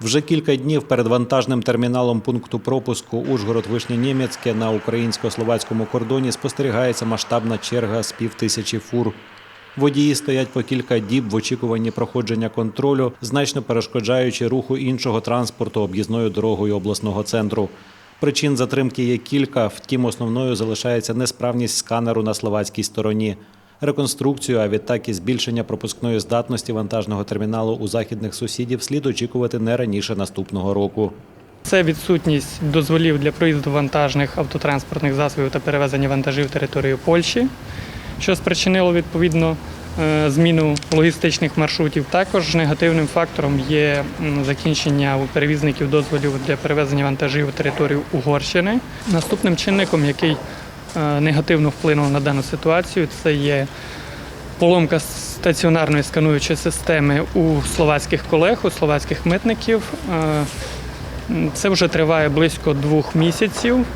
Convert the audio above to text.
Вже кілька днів перед вантажним терміналом пункту пропуску Ужгород Вишня Німецьке на українсько-словацькому кордоні спостерігається масштабна черга з півтисячі фур. Водії стоять по кілька діб в очікуванні проходження контролю, значно перешкоджаючи руху іншого транспорту об'їзною дорогою обласного центру. Причин затримки є кілька, втім, основною залишається несправність сканеру на словацькій стороні. Реконструкцію, а відтак і збільшення пропускної здатності вантажного терміналу у західних сусідів слід очікувати не раніше наступного року. Це відсутність дозволів для проїзду вантажних автотранспортних засобів та перевезення вантажів територією Польщі, що спричинило відповідно е, зміну логістичних маршрутів. Також негативним фактором є закінчення у перевізників дозволів для перевезення вантажів територію Угорщини. Наступним чинником, який негативно вплинув на дану ситуацію, це є поломка стаціонарної скануючої системи у словацьких колег, у словацьких митників. Е, Це вже триває близько двох місяців.